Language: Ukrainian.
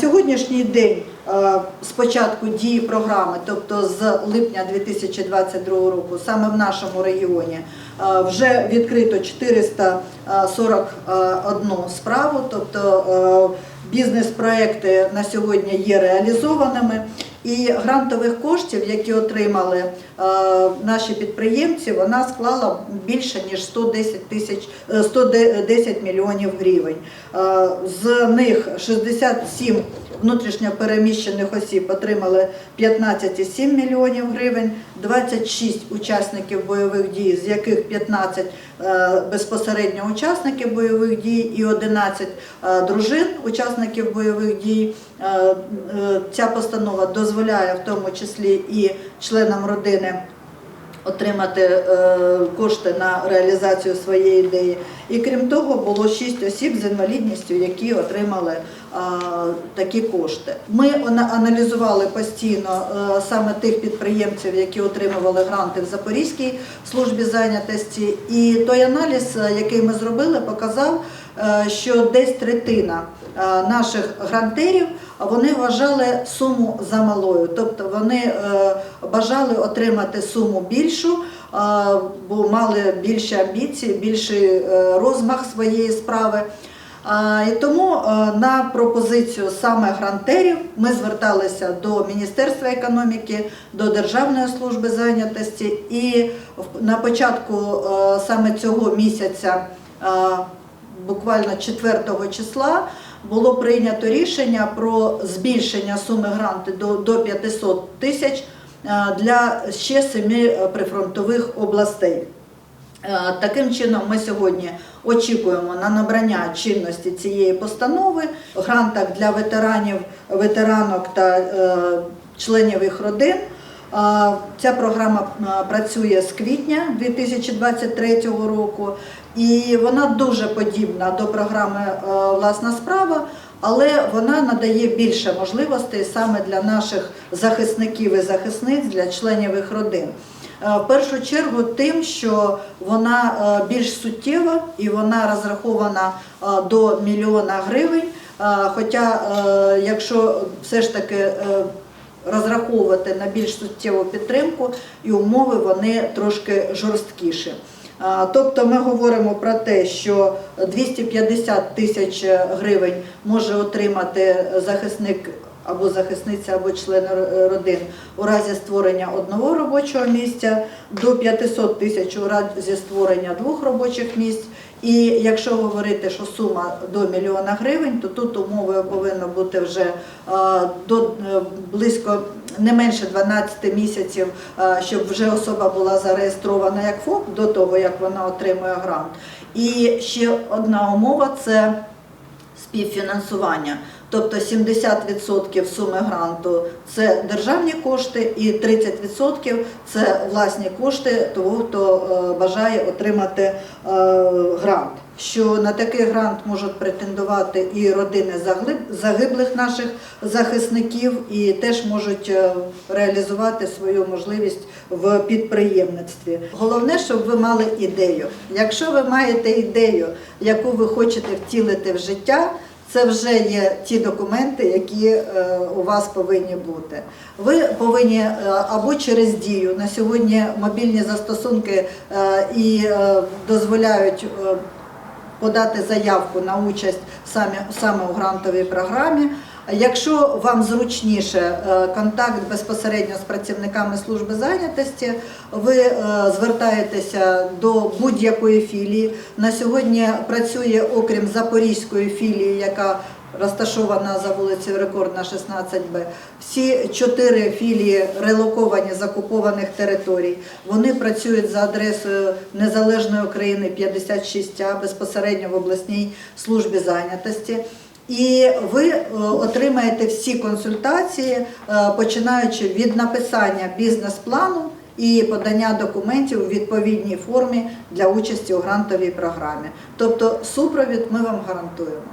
Сьогоднішній день е, з початку дії програми, тобто з липня 2022 року, саме в нашому регіоні е, вже відкрито 441 справу, тобто е, бізнес-проекти на сьогодні є реалізованими. І грантових коштів, які отримали е, наші підприємці, вона склала більше ніж 110 тисяч е, 110 мільйонів гривень. Е, з них 67 внутрішньопереміщених осіб отримали 15,7 мільйонів гривень, 26 учасників бойових дій, з яких 15 е, безпосередньо учасників бойових дій і 11 е, дружин учасників бойових дій. Е, е, Ця постанова дозволяє в тому числі і членам родини отримати е, кошти на реалізацію своєї ідеї. І крім того, було шість осіб з інвалідністю, які отримали такі кошти. Ми аналізували постійно саме тих підприємців, які отримували гранти в Запорізькій службі зайнятості. І той аналіз, який ми зробили, показав, що десь третина е, наших грантерів вони вважали суму замалою, тобто вони е, бажали отримати суму більшу, е, бо мали більші амбіції, більший е, розмах своєї справи. І тому е, на пропозицію саме грантерів ми зверталися до Міністерства економіки, до Державної служби зайнятості, і на початку е, саме цього місяця, е, буквально 4 числа, було прийнято рішення про збільшення суми гранту до, до 500 тисяч е, для ще семи прифронтових областей. Е, Таким чином, ми сьогодні очікуємо на набрання чинності цієї постанови грантах для ветеранів, ветеранок та е, членів їх родин. Ця програма працює з квітня 2023 року, і вона дуже подібна до програми е, Власна справа, але вона надає більше можливостей саме для наших захисників і захисниць, для членів їх родин. Е, В першу чергу тим, що вона е, більш суттєва і вона розрахована до мільйона гривень. Хоча, якщо все ж таки розраховувати на більш суттєву підтримку, і умови вони трошки жорсткіші. Тобто ми говоримо про те, що 250 тисяч гривень може отримати захисник або захисниця, або член родин у разі створення одного робочого місця, до 500 тисяч у разі створення двох робочих місць. І якщо говорити, що сума до мільйона гривень, то тут умовою повинно бути вже е, до е, близько не менше 12 місяців, е, щоб вже особа була зареєстрована як ФОП до того, як вона отримує грант. І ще одна умова це співфінансування. Тобто 70% суми гранту це державні кошти, і 30% це власні кошти того, хто е, бажає отримати е, грант. Що на такий грант можуть претендувати і родини загиблих наших захисників, і теж можуть е, реалізувати свою можливість в підприємництві. Головне, щоб ви мали ідею. Якщо ви маєте ідею, яку ви хочете втілити в життя, це вже є ті документи, які е, у вас повинні бути. Ви повинні е, або через дію на сьогодні мобільні застосунки е, і дозволяють. подати заявку на участь саме у грантовій програмі. Якщо вам зручніше е, контакт безпосередньо з працівниками служби зайнятості, ви е, звертаєтеся до будь-якої філії. На сьогодні працює, окрім Запорізької філії, яка розташована за вулицею Рекордна 16Б. Всі чотири філії релоковані з окупованих територій. Вони працюють за адресою Незалежної України 56А безпосередньо в обласній службі зайнятості. І ви е, отримаєте всі консультації, е, починаючи від написання бізнес-плану і подання документів у відповідній формі для участі у грантовій програмі. Тобто супровід ми вам гарантуємо.